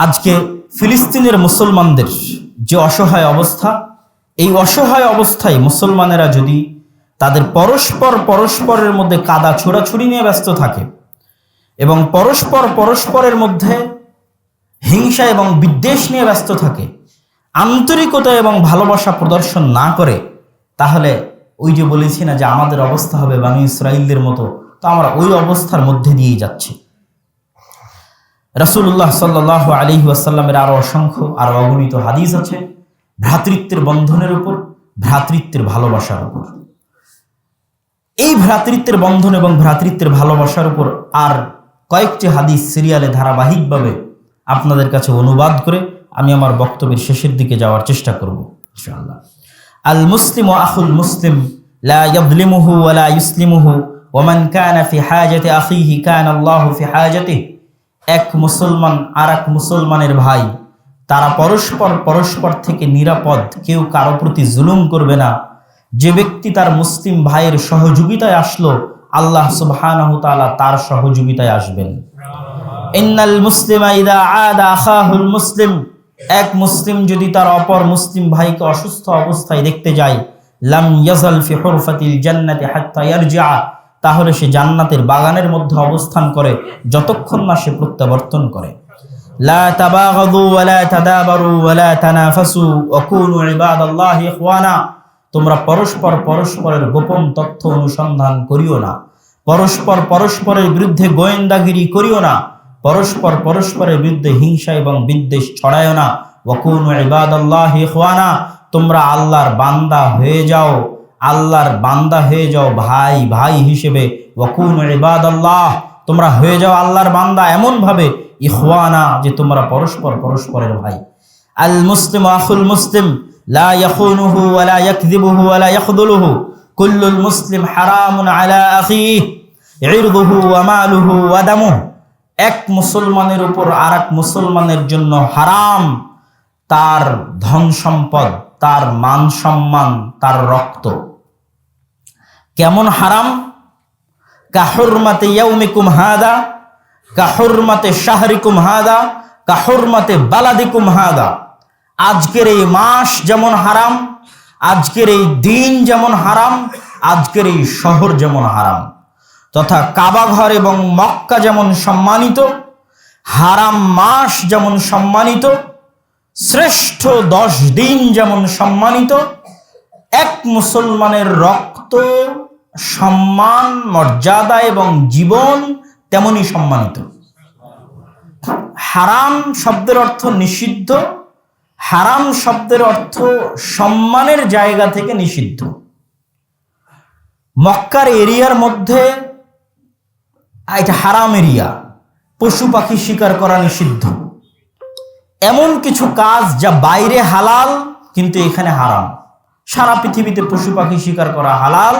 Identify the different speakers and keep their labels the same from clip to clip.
Speaker 1: আজকে ফিলিস্তিনের মুসলমানদের যে অসহায় অবস্থা, এই অসহায় অবস্থায় মুসলমানেরা যদি তাদের পরস্পর পরস্পরের মধ্যে কাদা ছোড়াছুড়ি নিয়ে ব্যস্ত থাকে এবং পরস্পর পরস্পরের মধ্যে হিংসা এবং বিদ্বেষ নিয়ে ব্যস্ত থাকে, আন্তরিকতা এবং ভালোবাসা প্রদর্শন না করে, তাহলে ওই যে বলেছি না যে আমাদের অবস্থা হবে বানু ইসরায়েলদের মতো, তো আমরা ওই অবস্থার মধ্যে দিয়েই যাচ্ছি। রাসূলুল্লাহ সাল্লাহ আলী ওয়াসাল্লামের আরও অসংখ্য আরও অগণিত হাদিস আছে ভ্রাতৃত্বের বন্ধনের উপর, ভ্রাতৃত্বের ভালোবাসার উপর। এই ভ্রাতৃত্বের বন্ধন এবং ভ্রাতৃত্বের ভালোবাসার উপর আর কয়েকটি হাদিস সিরিয়ালে ধারাবাহিকভাবে আপনাদের কাছে অনুবাদ করে আমি আমার বক্তব্যের শেষের দিকে যাওয়ার চেষ্টা করব, ইনশাআল্লাহ। আল মুসলিম ও আখুল মুসলিম, লা ইয়াযলিমুহু ওয়া লা ইসলিমুহু ওয়া মান কানা ফি হাজাতি আখিহি, কানা আল্লাহু ফি হাজাতিহি। এক মুসলমান আর এক মুসলমানের ভাই। তারা পরস্পর পরস্পর থেকে নিরাপদ, কেউ কারও প্রতি জুলুম করবে না। যে ব্যক্তি তার মুসলিম ভাইয়ের সহযোগিতায় আসলো, আল্লাহ তাআলা তার সহযোগিতায় আসবেন। ইন্নাল মুসলিমা ইদা আদা আখাহুল মুসলিম। এক মুসলিম যদি তার অপর মুসলিম ভাইকে অসুস্থ অবস্থায় দেখতে যায়, লাম ইয়াজাল ফি হুরফাতিল জান্নাতি হাত্তা ইয়ারজিআ। তাহলে সে জান্নাতের বাগানের মধ্যে অবস্থান করে যতক্ষণ না সে প্রত্যাবর্তন করে। তোমরা পরস্পর পরস্পরের গোপন তথ্য অনুসন্ধান করিও না। পরস্পর পরস্পরের বিরুদ্ধে গোয়েন্দাগিরি করিও না। পরস্পর পরস্পরের বিরুদ্ধে হিংসা এবং বিদ্বেষ ছড়ায়ও না। ওয়াকুন ইবাদাল্লাহ ইখওয়ানা। তোমরা আল্লাহর বান্দা হয়ে যাও। আল্লাহর বান্দা হয়ে যাও ভাই ভাই হিসেবে। ওয়াকুন ইবাদাল্লাহ, তোমরা হয়ে যাও আল্লাহর বান্দা এমন ভাবে ইখওয়ানা, যে তোমরা পরস্পর পরস্পরের ভাই। আল মুসলিম আখুল মুসলিম, লা ইয়াখুনুহু ওয়া লা ইয়াকযিবুহু ওয়া লা ইয়াখযুলুহু কুল্লুল মুসলিম হারামুন আলা আখিহি, ইরদুহু ওয়া মালুহু ওয়া দামুহু। এক মুসলমানের উপর আর এক মুসলমানের জন্য হারাম, তার ধন সম্পদ তার মান সম্মান, তার রক্ত। কেমন হারাম? কাহুরমাতে ইয়াউমিকুম হাদা কাহুরমাতে শাহরিকুম হাদা কাহুরমাতে বালাদিকুম হাদা। আজকের এই মাস যেমন হারাম, আজকের এই দিন যেমন হারাম, আজকের এই শহর যেমন হারাম। তথা কাবাঘর এবং মক্কা যেমন সম্মানিত, হারাম মাস যেমন সম্মানিত শ্রেষ্ঠ দশ দিন যেমন সম্মানিত, এক মুসলমানের রক্ত, সম্মান, মর্যাদা এবং জীবন তেমনই সম্মানিত। হারাম শব্দের অর্থ নিষিদ্ধ, হারাম শব্দের অর্থ সম্মানের জায়গা থেকে নিষিদ্ধ। মক্কার এরিয়ার মধ্যে এটা হারাম এরিয়া, পশু পাখি শিকার করা নিষিদ্ধ। এমন কিছু কাজ যা বাইরে হালাল, কিন্তু এখানে হারাম। সারা পৃথিবীতে পশু পাখি শিকার করা হালাল,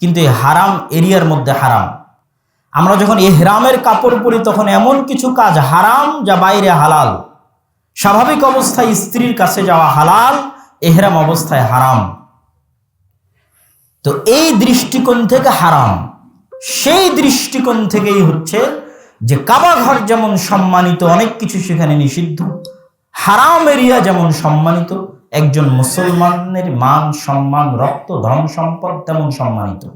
Speaker 1: কিন্তু এই হারাম এরিয়ার মধ্যে হারাম। আমরা যখন এহরামের কাপড় পরি, তখন এমন কিছু কাজ হারাম যা বাইরে হালাল। স্বাভাবিক অবস্থায় স্ত্রীর কাছে যাওয়া হালাল, এহরাম অবস্থায় হারাম। তো এই দৃষ্টিকোণ থেকে হারাম। সেই দৃষ্টিকোণ থেকেই হচ্ছে যে কাবাঘর যেমন সম্মানিত, অনেক কিছু সেখানে নিষিদ্ধ। হারাম এরিয়া যেমন সম্মানিত, একজন মুসলমানের মান, সম্মান, রক্ত, ধন, সম্পদ তেমন সম্মানিত।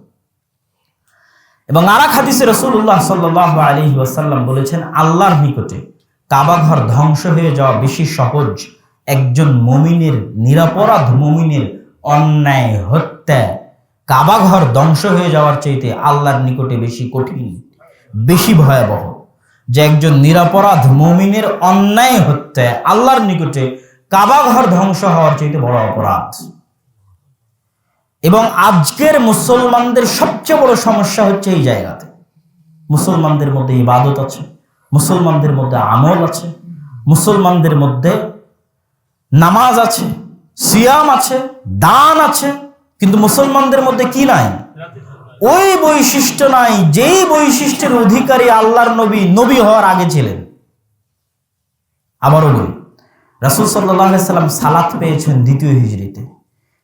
Speaker 1: এবং আরাক হাদিসে রসুল্লাহ সাল্লাহ আলী ওয়াসাল্লাম বলেছেন, আল্লাহর নিকটে কাবাঘর ধ্বংস হয়ে যাওয়া বেশি সহজ। একজন মমিনের, নিরাপরাধ মমিনের অন্যায় হত্যা কাবাঘর ধ্বংস হয়ে যাওয়ার চাইতে আল্লাহর নিকটে বেশি কঠিন, বেশি ভয়াবহ। যে একজন নিরাপরাধ মমিনের অন্যায় হত্যা আল্লাহর নিকটে কাবাঘর ধ্বংস হওয়ার চাইতে বড় অপরাধ। এবং আজকের মুসলমানদের সবচেয়ে বড় সমস্যা হচ্ছে এই জায়গাতে। মুসলমানদের মধ্যে ইবাদত আছে, মুসলমানদের মধ্যে আমল আছে, মুসলমানদের মধ্যে নামাজ আছে, সিয়াম আছে, দান আছে, কিন্তু মুসলমানদের মধ্যে কি নাই? ওই বৈশিষ্ট্য নাই, যেই বৈশিষ্ট্যের অধিকারী আল্লাহর নবী নবী হওয়ার আগে ছিলেন। আবারও বলি রাসুল সাল্লাম সালাত পেয়েছেন দ্বিতীয় হিজড়িতে।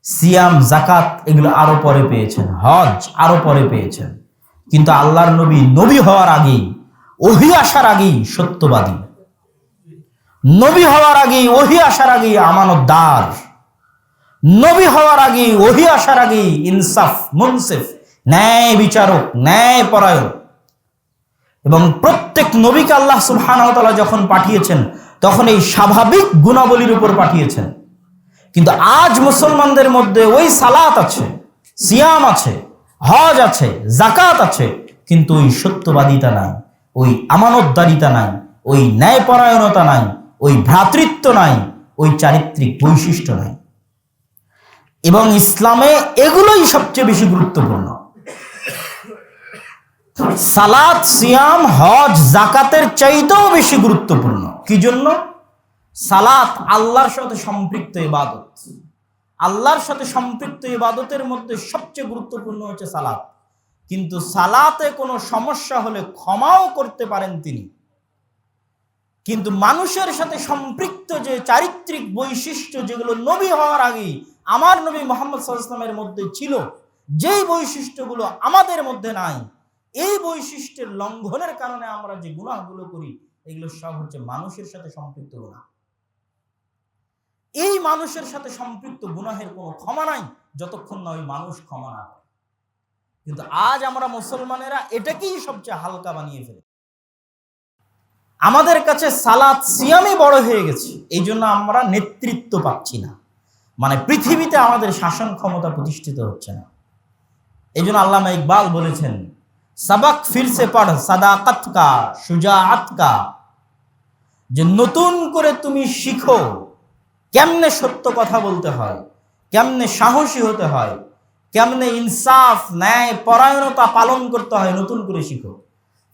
Speaker 1: সিয়াম জাকাত এগুলো আরও পরে পেয়েছেন, হজ আরও পরে পেয়েছেন। কিন্তু আল্লাহর নবী নবী হওয়ার আগেই, ওহি আসার আগেই সত্যবাদী। নবী হওয়ার আগেই, ওহি আসার আগেই আমানতদার। নবী হওয়ার আগেই, ওহি আসার আগেই ইনসাফ, মুনসিফ। ন্যায় বিচারক, ন্যায় পরায়ণ। এবং প্রত্যেক নবীকে আল্লাহ সুবহানাহু যখন পাঠিয়েছেন, তখন এই স্বাভাবিক গুণাবলীর উপর পাঠিয়েছেন। কিন্তু আজ মুসলমানদের মধ্যে ওই সালাত আছে, সিয়াম আছে, হজ আছে জাকাত আছে, কিন্তু ওই সত্যবাদিতা নাই, ওই আমানতদারিতা নাই, ওই ন্যায়পরায়ণতা নাই, ওই ভ্রাতৃত্ব নাই, ওই চারিত্রিক বৈশিষ্ট্য নাই। এবং ইসলামে এগুলোই সবচেয়ে বেশি গুরুত্বপূর্ণ। সালাত, সিয়াম, হজ, জাকাতের চাইতেও বেশি গুরুত্বপূর্ণ। কি জন্য সালাত আল্লাহর সাথে সম্পৃক্ত ইবাদত। আল্লাহর সাথে সম্পৃক্ত ইবাদতের মধ্যে সবচেয়ে গুরুত্বপূর্ণ হচ্ছে সালাত। কিন্তু সালাতে কোনো সমস্যা হলে ক্ষমাও করতে পারেন তিনি। কিন্তু মানুষের সাথে সম্পৃক্ত যে চারিত্রিক বৈশিষ্ট্য যেগুলো নবী হওয়ার আগেই আমার নবী মোহাম্মদ সাল্লামের মধ্যে ছিল, যেই বৈশিষ্ট্যগুলো আমাদের মধ্যে নাই এই বৈশিষ্ট্যের লঙ্ঘনের কারণে আমরা যে গুণাহগুলো করি, এগুলো সব হচ্ছে মানুষের সাথে সম্পৃক্ত গুণা এই মানুষের সাথে সম্পৃক্ত গুনাহের কোনো ক্ষমা নাই, যতক্ষণ না ওই মানুষ ক্ষমা না করে। কিন্তু আজ আমরা মুসলমানেরা এটাকেই সবচেয়ে হালকা বানিয়ে ফেলে আমাদের কাছে সালাত সিয়ামই বড় হয়ে গেছে, এই জন্য আমরা নেতৃত্ব পাচ্ছি না। মানে পৃথিবীতে আমাদের শাসন ক্ষমতা প্রতিষ্ঠিত হচ্ছে না। এই জন্য আল্লামা ইকবাল বলেছেন সবক ফিরসে পড়, সাদাকত কা সুজাআত কা। যে নতুন করে তুমি শিখো, কেমনে সত্য কথা বলতে হয়, কেমনে সাহসী হতে হয়, কেমনে ইনসাফ, ন্যায়, পরায়ণতা পালন করতে হয়, নতুন করে শিখো।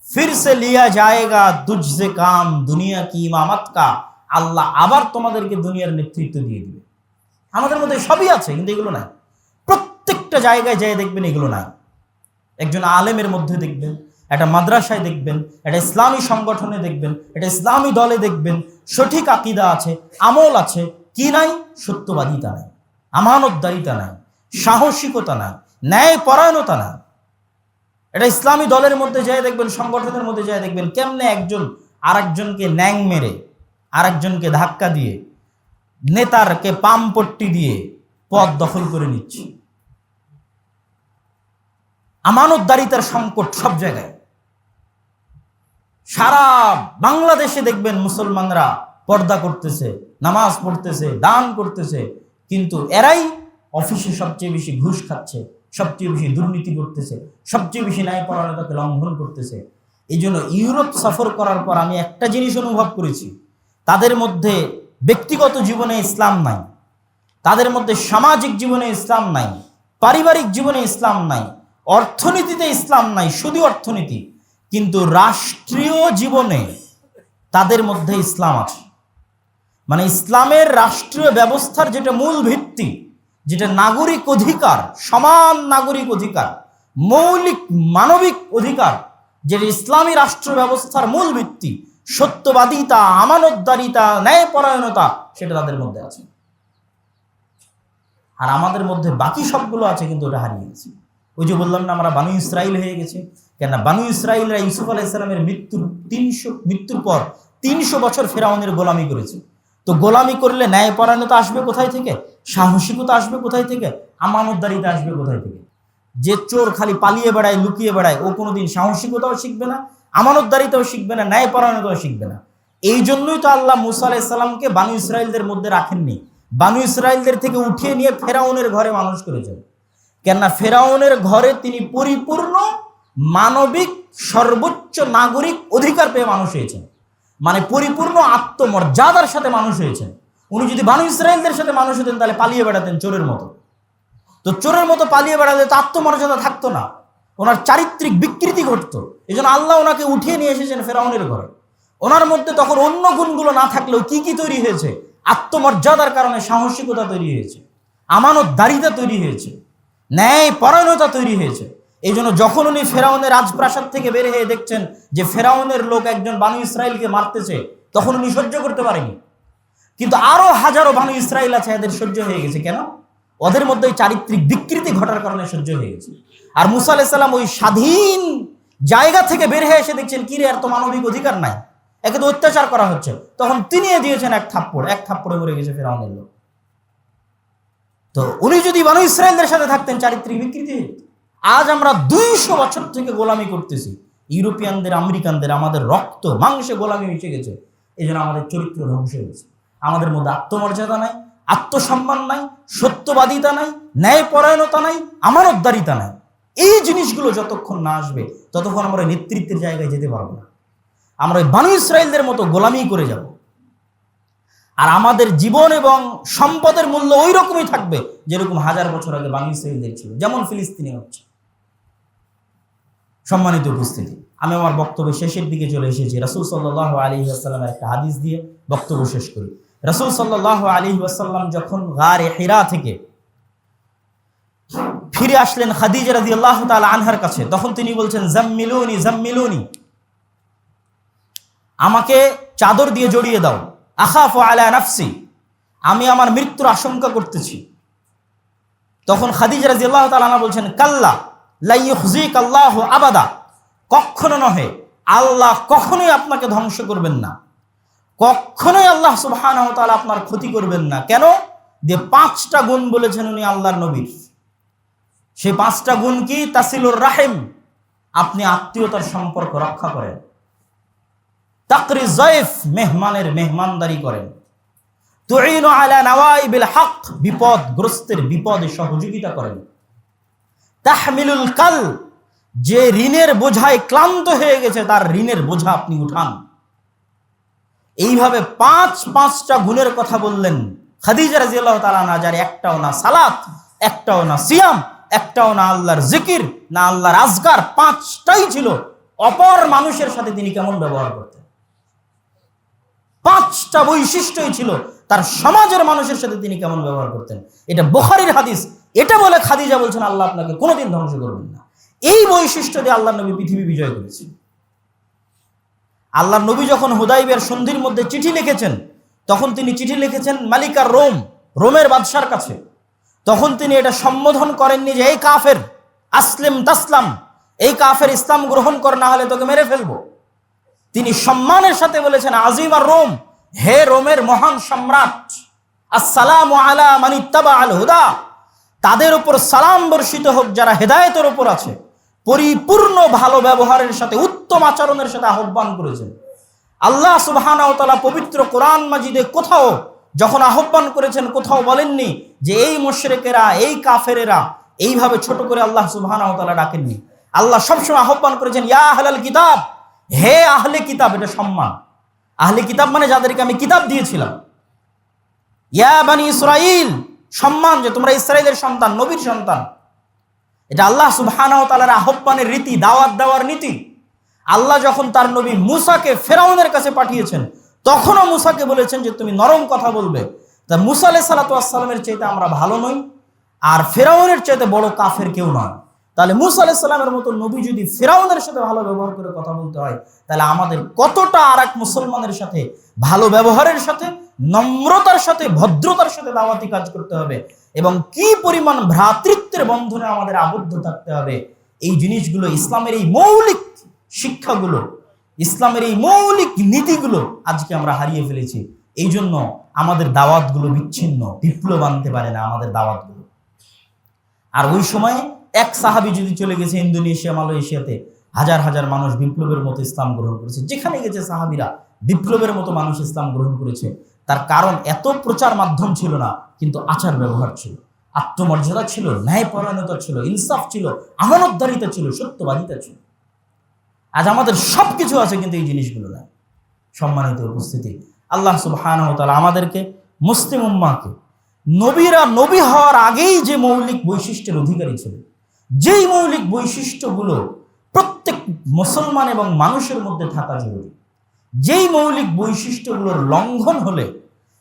Speaker 1: ফির সে লিয়া যায়গা দুজসে কাম, দুনিয়া কি ইমামত কা, আল্লাহ আবার তোমাদেরকে দুনিয়ার নেতৃত্ব দিয়ে দিবে। আমাদের মধ্যে সবই আছে, কিন্তু এগুলো নাই। প্রত্যেকটা জায়গায় যাই দেখবেন এগুলো নাই। একজন আলেমের মধ্যে দেখবেন, একটা মাদ্রাসায় দেখবেন, একটা ইসলামী সংগঠনে দেখবেন, একটা ইসলামী দলে দেখবেন, সঠিক আকিদা আছে, আমল আছে, কি নাই? সত্যবাদিতা নাই, আমানতদারিতা নাই, সাহসিকতা নাই ন্যায় পরায়ণতা নাই। এটা ইসলামী দলের মধ্যে যায় দেখবেন, সংগঠনের মধ্যে যায় দেখবেন, কেমনে একজন আরেকজনকে ন্যাং মেরে, আরেকজনকে ধাক্কা দিয়ে, নেতারকে পাম পট্টি দিয়ে পদ দখল করে নিচ্ছে। আমানতদারিতার সংকট সব জায়গায়। সারা বাংলাদেশে দেখবেন মুসলমানরা পর্দা করতেছে, নামাজ পড়তেছে, দান করতেছে, কিন্তু এরাই অফিসে সবচেয়ে বেশি ঘুষ খাচ্ছে, সবচেয়ে বেশি দুর্নীতি করতেছে, সবচেয়ে বেশি ন্যায়পরায়ণতাকে লঙ্ঘন করতেছে। এই জন্য ইউরোপ সফর করার পর আমি একটা জিনিস অনুভব করেছি, তাদের মধ্যে ব্যক্তিগত জীবনে ইসলাম নাই, তাদের মধ্যে সামাজিক জীবনে ইসলাম নাই, পারিবারিক জীবনে ইসলাম নাই অর্থনীতিতে ইসলাম নাই, শুধু অর্থনীতি। কিন্তু রাষ্ট্রীয় জীবনে তাদের মধ্যে ইসলাম আছে। মানে ইসলামের রাষ্ট্রীয় ব্যবস্থার যেটা মূল ভিত্তি, যেটা নাগরিক অধিকার, সমান নাগরিক অধিকার, মৌলিক, মানবিক অধিকার, যেটা ইসলামী রাষ্ট্র ব্যবস্থার মূল ভিত্তি, সত্যবাদিতা, আমানতদারিতা, ন্যায়পরায়ণতা, সেটা তাদের মধ্যে আছে। আর আমাদের মধ্যে বাকি সবগুলো আছে, কিন্তু ওটা হারিয়ে গেছে। ওই যে বললাম না, আমরা বানু ইসরাইল হয়ে গেছে। কেন বানু ইসরাইলরা ইউসুফ আলাহ ইসলামের মৃত্যুর তিনশো মৃত্যুর পর তিনশো বছর ফেরাউনের গোলামি করেছে। তো গোলামি করলে ন্যায়পরায়ণতা আসবে কোথায় থেকে? সাহসিকতা আসবে কোথায় থেকে? আমানতদারিতা আসবে কোথায় থেকে? যে চোর খালি পালিয়ে বেড়ায়, লুকিয়ে বেড়ায়, ও কোনোদিন সাহসিকতাও শিখবে না, আমানতদারিতাও শিখবে না ন্যায়পরায়ণতাও শিখবে না। এই জন্যই তো আল্লাহ মুসা আলাইসাল্লামকে বানু ইসরায়েলদের মধ্যে রাখেননি। বানু ইসরায়েলদের থেকে উঠিয়ে নিয়ে ফেরাউনের ঘরে মানুষ করেছেন। কেননা ফেরাউনের ঘরে তিনি পরিপূর্ণ মানবিক সর্বোচ্চ নাগরিক অধিকার পেয়ে মানুষ হয়েছেন। মানে পরিপূর্ণ আত্মমর্যাদার সাথে মানুষ হয়েছেন। উনি যদি বানু ইসরায়েলদের সাথে মানুষ হতেন, তাহলে পালিয়ে বেড়াতেন চোরের মতো। তো চোরের মতো পালিয়ে বেড়ালে তো আত্মমর্যাদা থাকতো না। ওনার চারিত্রিক বিকৃতি ঘটতো। এই জন্য আল্লাহ ওনাকে উঠিয়ে নিয়ে এসেছেন ফেরাউনের ঘরে। ওনার মধ্যে তখন অন্য গুণগুলো না থাকলেও কি কি তৈরি হয়েছে? আত্মমর্যাদার কারণে সাহসিকতা তৈরি হয়েছে। আমানত দারিতা তৈরি হয়েছে। ন্যায় পরায়ণতা তৈরি হয়েছে। এই জন্য যখন উনি ফেরাউনের রাজপ্রাসাদ থেকে বের হয়ে দেখছেন যে ফেরাউনের লোক একজন বানু ইসরায়েলকে মারতেছে, তখন উনি সহ্য করতে পারেনি। কিন্তু আরও হাজারো বানু ইসরায়েল আছে, এদের সহ্য হয়ে গেছে। কেন? ওদের মধ্যে চারিত্রিক বিকৃতি ঘটার কারণে সহ্য হয়ে গেছে। আর মুসা আলাইসাল্লাম ওই স্বাধীন জায়গা থেকে বের হয়ে এসে দেখছেন, কি রে, আর তো মানবিক অধিকার নাই। একে তো অত্যাচার করা হচ্ছে। তখন তিনি দিয়েছেন এক থাপ্পড়, এক থাপ্পড়ে মরে গেছে ফেরাউনের লোক। তো উনি যদি বানু ইসরায়েলদের সাথে থাকতেন চারিত্রিক বিকৃতি, আজ আমরা দুইশো বছর থেকে গোলামি করতেছি। ইউরোপিয়ানদের, আমেরিকানদের, আমাদের রক্ত, মাংসে গোলামি মিশে গেছে। এই জন্য আমাদের চরিত্র ধ্বংস হয়ে গেছে আমাদের মধ্যে আত্মমর্যাদা নাই, আত্মসম্মান নাই, সত্যবাদিতা নাই, ন্যায়পরায়ণতা নাই, আমানতদারিতা নাই। এই জিনিসগুলো যতক্ষণ না আসবে, ততক্ষণ আমরা নেতৃত্বের জায়গায় যেতে পারব না। আমরা বানু ইসরায়েলদের মতো গোলামি করে যাব। আর আমাদের জীবন এবং সম্পদের মূল্য ওই রকমই থাকবে যেরকম হাজার বছর আগে বানু ইসরায়েলদের ছিল। যেমন ফিলিস্তিনি হচ্ছে। সম্মানিত উপস্থিতি, আমি আমার বক্তব্য শেষের দিকে চলে এসেছি। রাসুল সাল্লাহ আলী আসাল্লামের একটা হাদিস দিয়ে বক্তব্য শেষ করি। রাসুল সাল্লাহ আলী আসাল্লাম যখন গারে হেরা থেকে ফিরে আসলেন খাদিজা রাজি আল্লাহ আনহার কাছে, তখন তিনি বলছেন, জাম্মিলুনি জাম্মিলুনি, আমাকে চাদর দিয়ে জড়িয়ে দাও। আখাফ আলা নাফসি, আমি আমার মৃত্যুর আশঙ্কা করতেছি। তখন খাদিজা রাজি আল্লাহ তালা বলছেন, কাল্লা লাইয়ুজিক আল্লাহ আবাদা। কখনো নহে, আল্লাহ কখনোই আপনাকে ধ্বংস করবেন না। কখনোই আল্লাহ সুবহান আপনার ক্ষতি করবেন না। কেন? যে পাঁচটা গুণ বলেছেন উনি আল্লাহর নবীর। সেই পাঁচটা গুণ কি? তাসিলুর রাহেম। আপনি আত্মীয়তার সম্পর্ক রক্ষা করেন। তাকরি জয়েফ মেহমানের মেহমানদারি করেন। তুইন আলা নওয়াইবিল হক, বিপদগ্রস্তের বিপদে সহযোগিতা করেন। তাহমিলুল কাল, যে ঋণের বোঝায় ক্লান্ত হয়ে গেছে, তার ঋণের বোঝা আপনি উঠান। এইভাবে পাঁচ পাঁচটা গুণের কথা বললেন। খাদিজা রাজিয়াল্লাহ তালা না যার একটাও না সালাত, একটাও না সিয়াম, একটাও না আল্লাহর জিকির, না আল্লাহর আজগার পাঁচটাই ছিল। অপর মানুষের সাথে তিনি কেমন ব্যবহার করতেন? পাঁচটা বৈশিষ্ট্যই ছিল তার সমাজের মানুষের সাথে তিনি কেমন ব্যবহার করতেন। এটা বোখারির হাদিস। এটা বলে খাদিজা বলছেন, আল্লাহ আপনাকে কোনোদিন ধ্বংস করবেন না। এই বৈশিষ্ট্য দিয়ে আল্লাহ নবী পৃথিবী বিজয় করেছেন। আল্লাহ নবী যখন হুদাইবের সন্ধির মধ্যে চিঠি লিখেছেন, তখন তিনি চিঠি লিখেছেন মালিকার রোম, রোমের বাদশার কাছে। তখন তিনি এটা সম্বোধন করেননি যে, এই কাফের, আসলিম তাসলাম, এই কাফের ইসলাম গ্রহণ কর, না হলে তোকে মেরে ফেলব। তিনি সম্মানের সাথে বলেছেন, আজিম আর রোম, হে রোমের মহান সম্রাট, আসসালাম আলা মানিত্তাবা আল হুদা। তাদের উপর সালাম বর্ষিত হোক, যারা হেদায়েতের উপর আছে, পরিপূর্ণ ভালো ব্যবহারের সাথে, উত্তম আচরণের সাথে আহ্বান করেছেন। আল্লাহ তাআলা পবিত্র কোরআন মাজিদে কোথাও যখন আহ্বান করেছেন, কোথাও বলেননি যে, এই মুশরিকেরা, এই কাফেরেরা, এইভাবে ছোট করে আল্লাহ তাআলা ডাকেননি। আল্লাহ সবসময় আহ্বান করেছেন, ইয়া আহলাল কিতাব হে আহলে কিতাব, এটা সম্মান। আহলে কিতাব মানে যাদেরকে আমি কিতাব দিয়েছিলাম। ইয়া বানি ইসরাইল সম্মান যে তোমরা ইসরায়েলের সন্তান, নবীর সন্তান। এটা আল্লাহ সুবহানাহু ওয়া তাআলার আহ্বানের রীতি, দাওয়াত দেওয়ার নীতি। আল্লাহ যখন তার নবী মুসাকে ফেরাউনের কাছে পাঠিয়েছেন, তখনও মুসাকে বলেছেন যে তুমি নরম কথা বলবে। তা মুসা আলাই সালাতামের চাইতে আমরা ভালো নই, আর ফেরাউনের চাইতে বড় কাফের কেউ নয়। তাহলে মুসা আলাহ সাল্লামের মতো নবী যদি ফেরাউনের সাথে ভালো ব্যবহার করে কথা বলতে হয়, তাহলে আমাদের কতটা আর মুসলমানের সাথে, ভালো ব্যবহারের সাথে, নম্রতার সাথে, ভদ্রতার সাথে দাওয়াতি কাজ করতে হবে এবং কি পরিমাণ ভ্রাতৃত্বের বন্ধনে আমাদের আবদ্ধ থাকতে হবে, এই জিনিসগুলো ইসলামের এই মৌলিক শিক্ষাগুলো, ইসলামের এই মৌলিক নীতিগুলো আজকে আমরা হারিয়ে ফেলেছি। এই জন্য আমাদের দাওয়াতগুলো বিচ্ছিন্ন, বিপ্লব আনতে পারে না আমাদের দাওয়াতগুলো। আর ওই সময় এক সাহাবি যদি চলে গেছে ইন্দোনেশিয়া, মালয়েশিয়াতে, হাজার হাজার মানুষ বিপ্লবের মতো ইসলাম গ্রহণ করেছে। যেখানে গেছে সাহাবিরা, বিপ্লবের মতো মানুষ ইসলাম গ্রহণ করেছে। তার কারণ এত প্রচার মাধ্যম ছিল না, কিন্তু আচার ব্যবহার ছিল। আত্মমর্যাদা ছিল, ন্যায়পরায়ণতা ছিল, ইনসাফ ছিল, আমানতদারিতা ছিল, সত্যবাদিতা ছিল। আজ আমাদের সব কিছু আছে, কিন্তু এই জিনিসগুলো না সম্মানিত উপস্থিতি, আল্লাহ সুবহান আমাদেরকে, মুসলিম উম্মাকে নবীরা নবী হওয়ার আগেই যে মৌলিক বৈশিষ্ট্যের অধিকারী ছিল যেই মৌলিক বৈশিষ্ট্যগুলো প্রত্যেক মুসলমান এবং মানুষের মধ্যে থাকা জরুরি, যেই মৌলিক বৈশিষ্ট্যগুলোর লঙ্ঘন হলে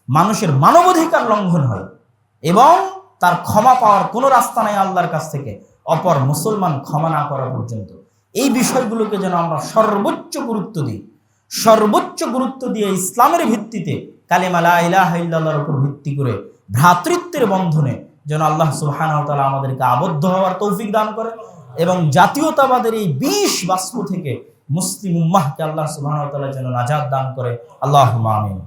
Speaker 1: মানুষের মানবাধিকার লঙ্ঘন হয় এবং তার ক্ষমা পাওয়ার কোনো রাস্তা নাই আল্লাহর কাছ থেকে, অপর মুসলমান ক্ষমা না করা পর্যন্ত। এই বিষয়গুলোকে যেন আমরা সর্বোচ্চ গুরুত্ব দিই। সর্বোচ্চ গুরুত্ব দিয়ে ইসলামের ভিত্তিতে কালিমা লা ইলাহা ইল্লাল্লাহর উপর ভিত্তি করে ভ্রাতৃত্বের বন্ধনে যেন আল্লাহ সুলহান আমাদেরকে আবদ্ধ হওয়ার তৌফিক দান করে এবং জাতীয়তাবাদের এই বিষ বাষ্প থেকে মুসলিম উম্মাহকে আল্লাহ সুলহান ওয়া যেন নাজাদ দান করে। আল্লাহ আমিন।